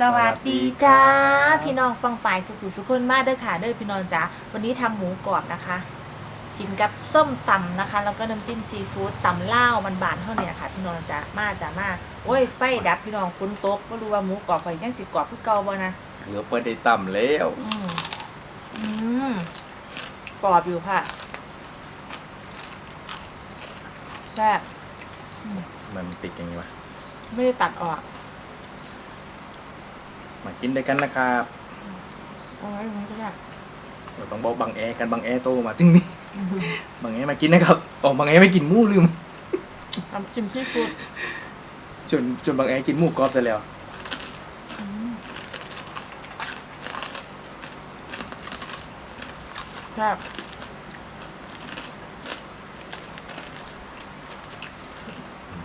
สวัสดีจ้าพี่น้องฟังปลายสุขุสุขคนมากเด้อค่ะเด้อพี่น้องจ้าวันนี้ทำหมูกรอบนะคะ กินกับส้มตำนะคะ แล้วก็น้ำจิ้มซีฟู้ดตำเล่าวมันบานๆเท่านี้ค่ะพี่น้องจ้ามาจ้ามาโอ้ยไฟดับพี่น้องฝนตกไม่รู้ว่าหมูกรอบไปยังสิกรอบคือเก่าบ่นะเกือบไปได้ต่ำแล้วอืมอืมกรอบอยู่ค่ะแซ่บมันติดอย่างนี้วะไม่ได้ตัดออก มากินด้วยกันนะครับเอาไว้ตรงนี้ก็ได้เราต้องบอกบังแอกันบังแอโตมาตึงนี่บังแอมากินนะครับอ๋อบังแอไม่กินหมูลืมน้ำจิ้มซีฟู้ดจนจนบังแอกินหมูกรอบซะแล้วแซ่บ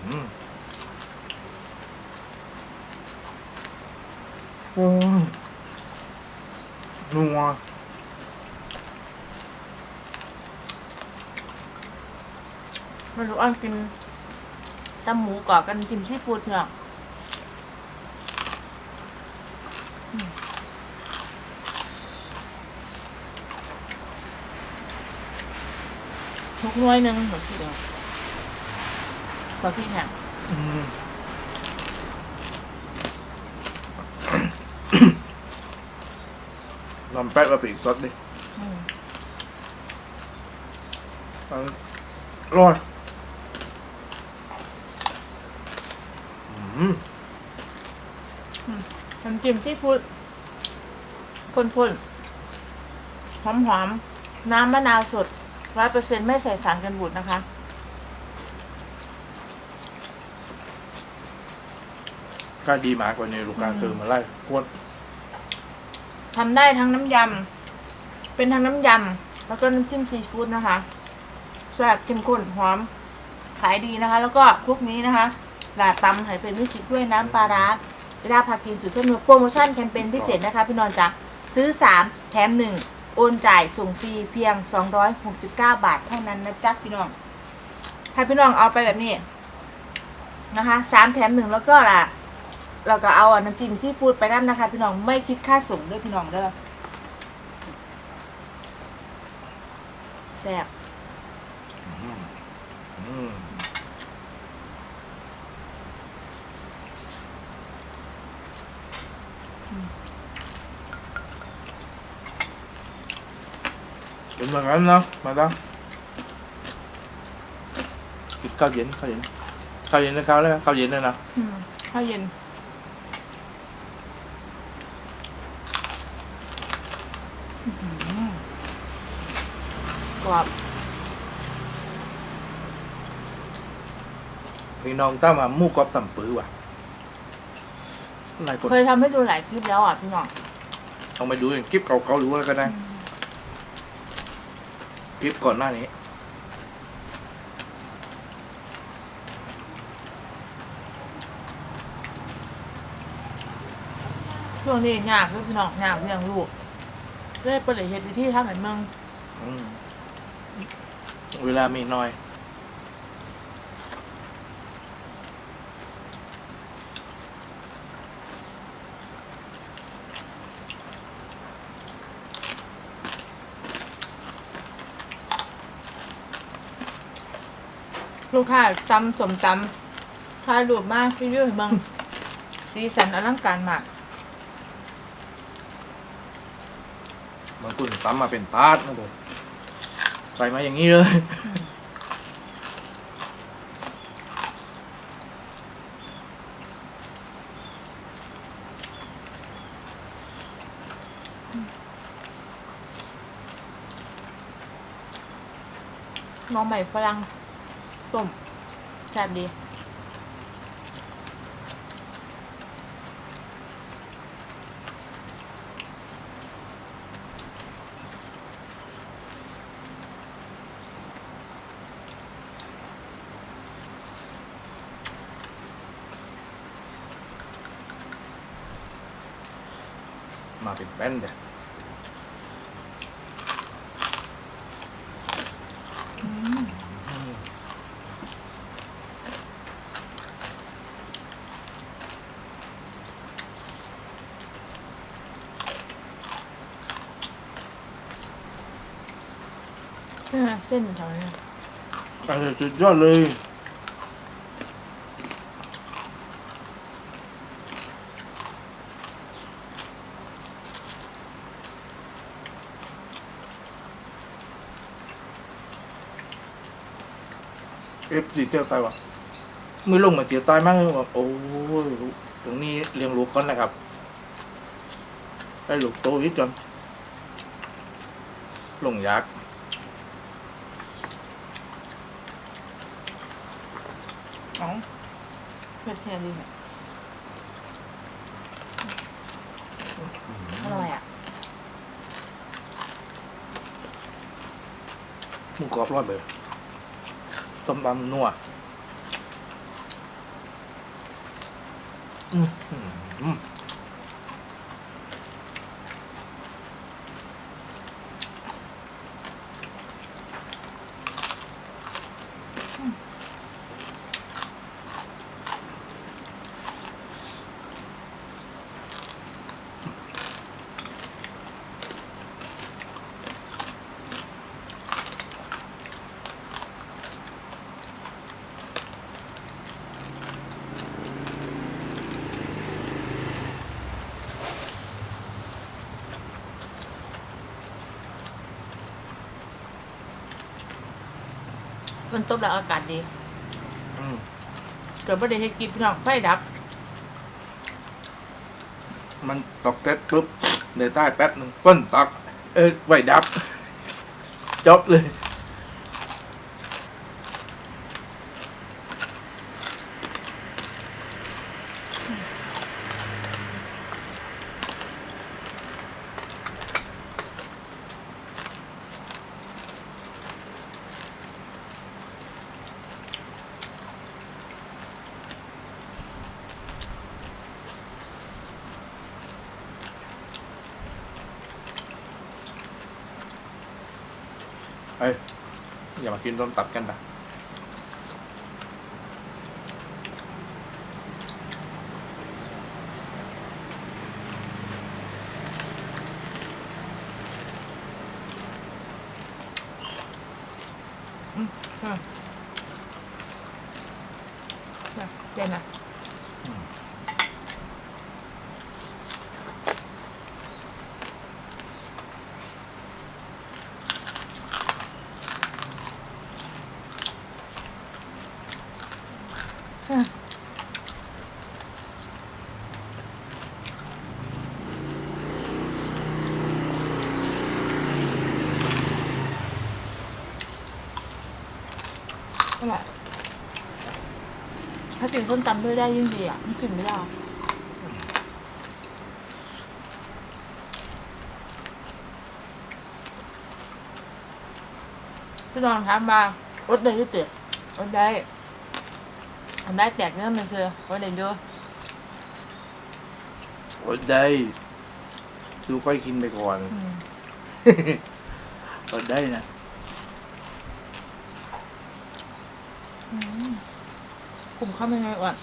อืม โอ้ยนัวไม่รู้อันกินตำหมูกรอบกันจิ้มซีฟู้ดเนาะอืมทุกหน้วยหนึ่งหัวพี่เดียวหัวพี่แถมอืม ลำแป๊ดมาปีกซดดิอืมเอารอดอืมน้ำจิ้มซีฟู้ดข้นๆหอมๆ น้ำมะนาวสดร้อยเปอร์เซ็นต์ไม่ใส่สารกันบูดนะคะ ก็ดีมากกว่านี้ลูกค้าคือมาไล่ขวด ทำได้ทั้งน้ำยำ เป็นทั้งน้ำยำ แล้วก็น้ำจิ้มซีฟู้ดนะคะแซ่บเข้มข้นหอม ขายดีนะคะ แล้วก็พวกนี้นะคะลาตำให้เป็นวิสิตด้วยน้ำปลาร้าเวลาพากินสุดสนุกโปรโมชั่นแคมเปญพิเศษนะคะ พี่นอนจ๊ะซื้อ 3 แถม 1 โอนจ่ายส่งฟรีเพียง 269 บาทเท่านั้นนะจ๊ะพี่น้อง ถ้าพี่น้องเอาไปแบบนี้นะคะสามแถมหนึ่งแล้วก็ล่ะ เราก็เอาอะน้ำจิ้มซีฟู้ดไปนั่นนะคะ พี่น้องไม่คิดค่าส่งด้วยพี่น้องเด้อแซ่บอืมเป็นแบบนั้นเนาะมาตั้งกินข้าวเย็นข้าวเย็นข้าวเย็นนะข้าวเลยข้าวเย็นเลยนะอืมข้าวเย็นอื้อหือ กรอบพี่น้องตั้งมาหมู่กรอบต่ำปื้อว่ะหลายคนเคยทำให้ดูหลายคลิปแล้วอะพี่น้องเอามาดูอย่างคลิปเก่าๆหรือว่าก็ได้คลิปก่อนหน้านี้ช่วงนี้ยากคือพี่น้องยากเรื่องลูกเลยเปิดเหตุที่ทำให้เมือง อืม เวลามีน้อย ลูกค้าตำสมตำถ่ายรูปมากที่ยืดเมืองสีสันอลังการมาก บางคนตั้มมาเป็นตาดนะผมใส่มาอย่างนี้เลย น้องใหม่ฝรั่งต้มแซ่บดี 맛이 뺀데 응, 쌤 잘해. 아, 진짜 잘해. เส้นแถวนี้เออสุดยอดเลยเอฟซีเที่ยวใต้วะมือลงมาเที่ยวใต้มากเลยแบบโอ้ยตรงนี้เลี้ยงลูกก่อนนะครับให้ลูกโตวิจจนลงยักษ์อ๋อเผ็ดแค่นี้อร่อยอะหมูกรอบรอดเลย ต้มตำนัวอืมอืมอืม ฝนตกแล้วอากาศดีอืมเกิดประเด็นให้กินพี่น้องไฟดับ มันตอกเก็ตปุ๊บในใต้แป๊บหนึ่งก้นตอก เอ้ยไฟดับ จบเลย อย่ามากินต้มตับกันนะค่ะ นั่นแหละถ้ากินส้มตำด้วยได้ยิ่งดีอะมันกินไม่ได้พี่น้องถามมาอดได้ที่ติดอดได้ทำได้แจกเงินมันคืออดได้ด้วยโอ้ยได้ ดูค่อยกินไปก่อนอืมอดได้นะ อืม กลุ่มเข้าเป็นไงอะ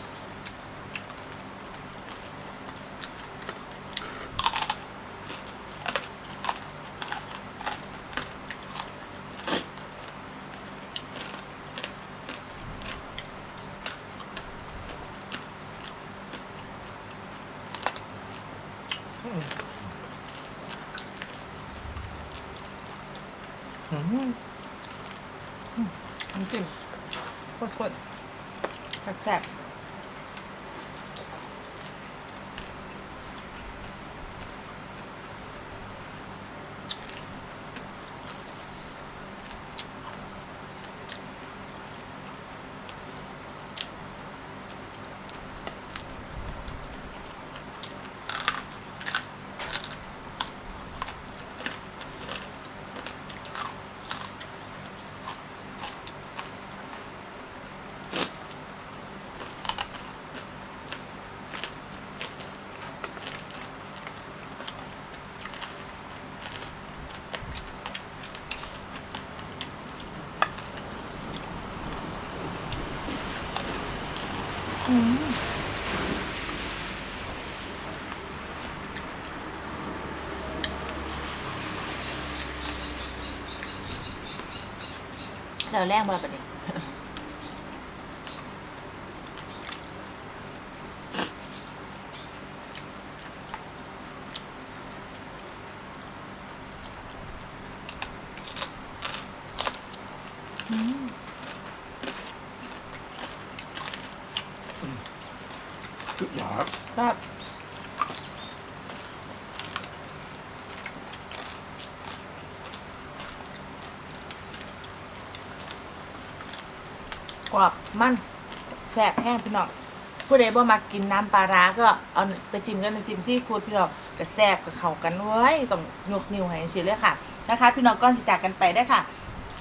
น้ำจิ้ม ข้นๆแซ่บ เราแรกมาปะเด็นอืม ครับกรอบมันแซ่บแห้งพี่น้องผู้ใดบ่มากินน้ำปลาร้าก็เอาไปจิ้มกันน้ำจิ้มซีฟู้ดพี่น้องก็แซ่บกับเขากันเว้ยต้องยกนิ้วให้สิเลยค่ะนะคะ พี่น้องก้อนสิจากกันไปได้ค่ะ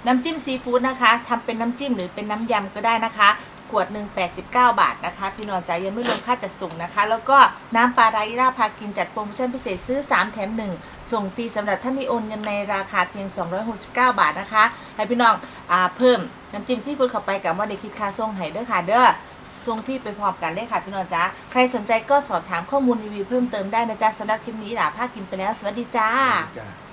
น้ำจิ้มซีฟู้ดนะคะทำเป็นน้ำจิ้มหรือเป็นน้ำยำก็ได้นะคะ ขวดหนึ่ง89 บาทนะคะ พี่น้องใจายังไม่รวมค่าจัดส่งนะคะ แล้วก็น้ำปลาไรราพากินจัดโปรโมชั่นพิเศษซื้อ 3 แถม 1 ส่งฟรีสำหรับท่านที่โอนเงินในราคาเพียง 269 บาทนะคะ ให้พี่น้องอเพิ่มน้ำจิ้มซีฟู้ดเข้าไปกับว่าเด็กคิดค่าส่งให้เด้อค่ะเด้อส่งฟรีไปพร้อมกันเลยค่ะพี่น้องจ้าใครสนใจก็สอบถามข้อมูลรีวิวเพิ่มเติมได้นะจ๊ะสำหรับคลิปนี้หลาภาคกินไปแล้ว สวัสดีจ้าจ้า